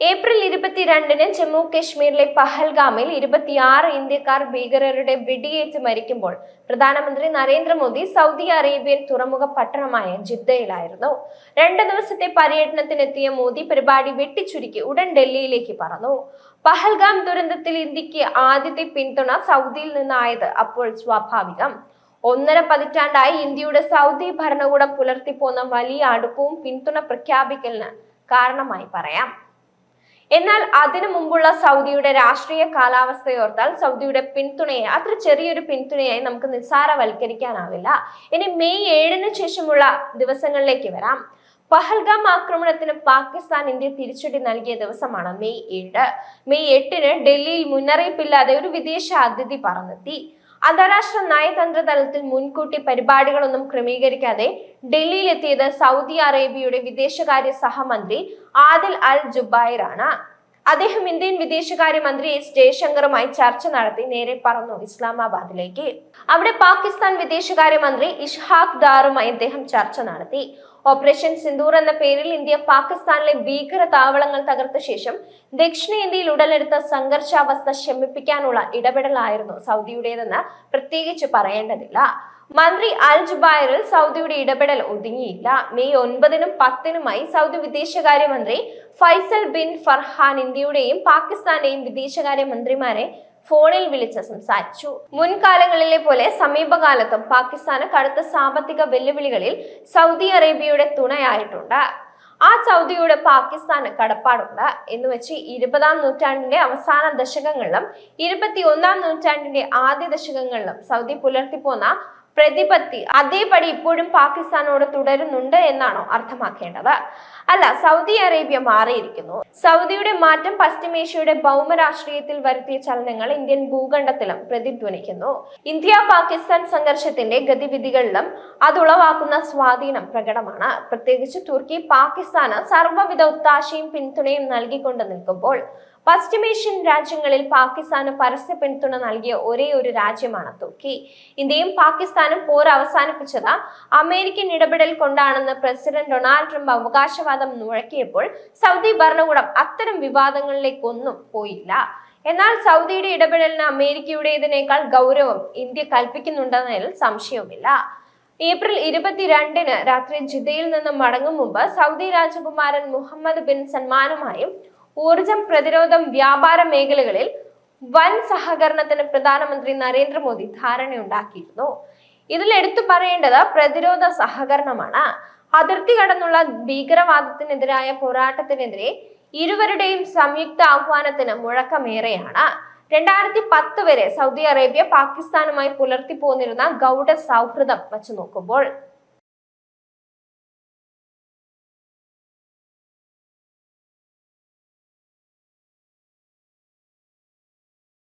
April ഇരുപത്തിരണ്ടിന് ജമ്മു കശ്മീരിലെ പഹൽഗാമിൽ ഇരുപത്തിയാറ് ഇന്ത്യക്കാർ ഭീകരരുടെ വെടിയേറ്റ് മരിക്കുമ്പോൾ പ്രധാനമന്ത്രി നരേന്ദ്രമോദി സൗദി അറേബ്യൻ തുറമുഖ പട്ടണമായ ജിദ്ദയിലായിരുന്നു. രണ്ട് ദിവസത്തെ പര്യടനത്തിനെത്തിയ മോദി പരിപാടി വെട്ടിച്ചുരുക്കി ഉടൻ ഡൽഹിയിലേക്ക് പറഞ്ഞു പഹൽഗാം ദുരന്തത്തിൽ ഇന്ത്യയ്ക്ക് ആദ്യത്തെ പിന്തുണ സൗദിയിൽ നിന്നായത് അപ്പോൾ സ്വാഭാവികം. ഒന്നര പതിറ്റാണ്ടായി ഇന്ത്യയുടെ സൗദി ഭരണകൂടം പുലർത്തിപ്പോന്ന വലിയ അടുപ്പവും പിന്തുണ പ്രഖ്യാപിക്കലിന് കാരണമായി പറയാം. എന്നാൽ അതിനു മുമ്പുള്ള സൗദിയുടെ രാഷ്ട്രീയ കാലാവസ്ഥയോർത്താൽ സൗദിയുടെ പിന്തുണയെ അത്ര ചെറിയൊരു പിന്തുണയായി നമുക്ക് നിസ്സാരവൽക്കരിക്കാനാവില്ല. ഇനി മെയ് ഏഴിന് ശേഷമുള്ള ദിവസങ്ങളിലേക്ക് വരാം. പഹൽഗാം ആക്രമണത്തിന് പാകിസ്ഥാൻ ഇന്ത്യ തിരിച്ചടി നൽകിയ ദിവസമാണ് മെയ് ഏഴ്. മെയ് എട്ടിന് ഡൽഹിയിൽ മുന്നറിയിപ്പില്ലാതെ ഒരു വിദേശ അതിഥി പറന്നെത്തി. അന്താരാഷ്ട്ര നയതന്ത്ര തലത്തിൽ മുൻകൂട്ടി പരിപാടികളൊന്നും ക്രമീകരിക്കാതെ ഡൽഹിയിലെത്തിയത് സൗദി അറേബ്യയുടെ വിദേശകാര്യ സഹമന്ത്രി ആദിൽ അൽ ജുബൈർ ആണ് അദ്ദേഹം ഇന്ത്യൻ വിദേശകാര്യ മന്ത്രി എസ് ജയശങ്കറുമായി ചർച്ച നടത്തി നേരെ പറന്നു ഇസ്ലാമാബാദിലേക്ക്. അവിടെ പാകിസ്ഥാൻ വിദേശകാര്യ മന്ത്രി ഇഷ്ഹാഖ് ദാറുമായി അദ്ദേഹം ചർച്ച നടത്തി. ഓപ്പറേഷൻ സിന്ദൂർ എന്ന പേരിൽ ഇന്ത്യ പാകിസ്ഥാനിലെ ഭീകര താവളങ്ങൾ തകർത്ത ശേഷം ദക്ഷിണേന്ത്യയിൽ ഉടലെടുത്ത സംഘർഷാവസ്ഥ ശമിപ്പിക്കാനുള്ള ഇടപെടലായിരുന്നു സൗദിയുടേതെന്ന് പ്രത്യേകിച്ച് പറയേണ്ടതില്ല. മന്ത്രി അൽ ജുബൈറിൽ സൗദിയുടെ ഇടപെടൽ ഒതുങ്ങിയില്ല. മെയ് ഒൻപതിനും പത്തിനുമായി സൗദി വിദേശകാര്യമന്ത്രി ഫൈസൽ ബിൻ ഫർഹാൻ ഇന്ത്യയുടെയും പാകിസ്ഥാന്റെയും വിദേശകാര്യ മന്ത്രിമാരെ ഫോണിൽ വിളിച്ച് സംസാരിച്ചു. മുൻകാലങ്ങളിലെ പോലെ സമീപകാലത്തും പാകിസ്ഥാന് കടുത്ത സാമ്പത്തിക വെല്ലുവിളികളിൽ സൗദി അറേബ്യയുടെ തുണയായിട്ടുണ്ട്. ആ സൗദിയുടെ പാകിസ്ഥാന് കടപ്പാടുണ്ട്. എന്ന് വെച്ച് ഇരുപതാം നൂറ്റാണ്ടിന്റെ അവസാന ദശകങ്ങളിലും ഇരുപത്തി ഒന്നാം നൂറ്റാണ്ടിന്റെ ആദ്യ ദശകങ്ങളിലും സൗദി പുലർത്തിപ്പോന്ന പ്രതിപത്തി. അതേപടി ഇപ്പോഴും പാകിസ്ഥാനോട് തുടരുന്നുണ്ട് എന്നാണോ അർത്ഥമാക്കേണ്ടത്? അല്ല സൗദി അറേബ്യ മാറിയിരിക്കുന്നു. സൗദിയുടെ മാറ്റം പശ്ചിമേഷ്യയുടെ ഭൗമരാഷ്ട്രീയത്തിൽ വരുത്തിയ ചലനങ്ങൾ ഇന്ത്യൻ ഭൂഖണ്ഡത്തിലും പ്രതിധ്വനിക്കുന്നു. ഇന്ത്യ പാകിസ്ഥാൻ സംഘർഷത്തിന്റെ ഗതിവിധികളിലും അതുളവാക്കുന്ന സ്വാധീനം പ്രകടമാണ്. പ്രത്യേകിച്ച് തുർക്കി പാകിസ്ഥാന് സർവവിധ ഒത്താശയും പിന്തുണയും നൽകിക്കൊണ്ട് നിൽക്കുമ്പോൾ പശ്ചിമേഷ്യൻ രാജ്യങ്ങളിൽ പാകിസ്ഥാന് പരസ്യ പിന്തുണ നൽകിയ ഒരേ ഒരു രാജ്യമാണ് തുർക്കി. ഇന്ത്യയും പാകിസ്ഥാനും പോർ അവസാനിപ്പിച്ചത് അമേരിക്കൻ ഇടപെടൽ കൊണ്ടാണെന്ന് പ്രസിഡന്റ് ഡൊണാൾഡ് ട്രംപ് അവകാശവാദം മുഴക്കിയപ്പോൾ സൗദി ഭരണകൂടം അത്തരം വിവാദങ്ങളിലേക്കൊന്നും പോയില്ല. എന്നാൽ സൗദിയുടെ ഇടപെടലിന് അമേരിക്കയുടേതിനേക്കാൾ ഗൗരവം ഇന്ത്യ കൽപ്പിക്കുന്നുണ്ടെന്നതിൽ സംശയവുമില്ല. ഏപ്രിൽ ഇരുപത്തിരണ്ടിന് രാത്രി ജിദ്ദയിൽ നിന്ന് മടങ്ങും മുമ്പ് സൗദി രാജകുമാരൻ മുഹമ്മദ് ബിൻ സൽമാനുമായും ഊർജം പ്രതിരോധം വ്യാപാര മേഖലകളിൽ വൻ സഹകരണത്തിന് പ്രധാനമന്ത്രി നരേന്ദ്രമോദി ധാരണയുണ്ടാക്കിയിരുന്നു. ഇതിൽ എടുത്തു പറയേണ്ടത് പ്രതിരോധ സഹകരണമാണ്. അതിർത്തി കടന്നുള്ള ഭീകരവാദത്തിനെതിരായ പോരാട്ടത്തിനെതിരെ ഇരുവരുടെയും സംയുക്ത ആഹ്വാനത്തിന് മുഴക്കമേറെയാണ്. രണ്ടായിരത്തി പത്ത് വരെ സൗദി അറേബ്യ പാകിസ്ഥാനുമായി പുലർത്തി പോന്നിരുന്ന ഗൗഡ സൗഹൃദം വച്ചു നോക്കുമ്പോൾ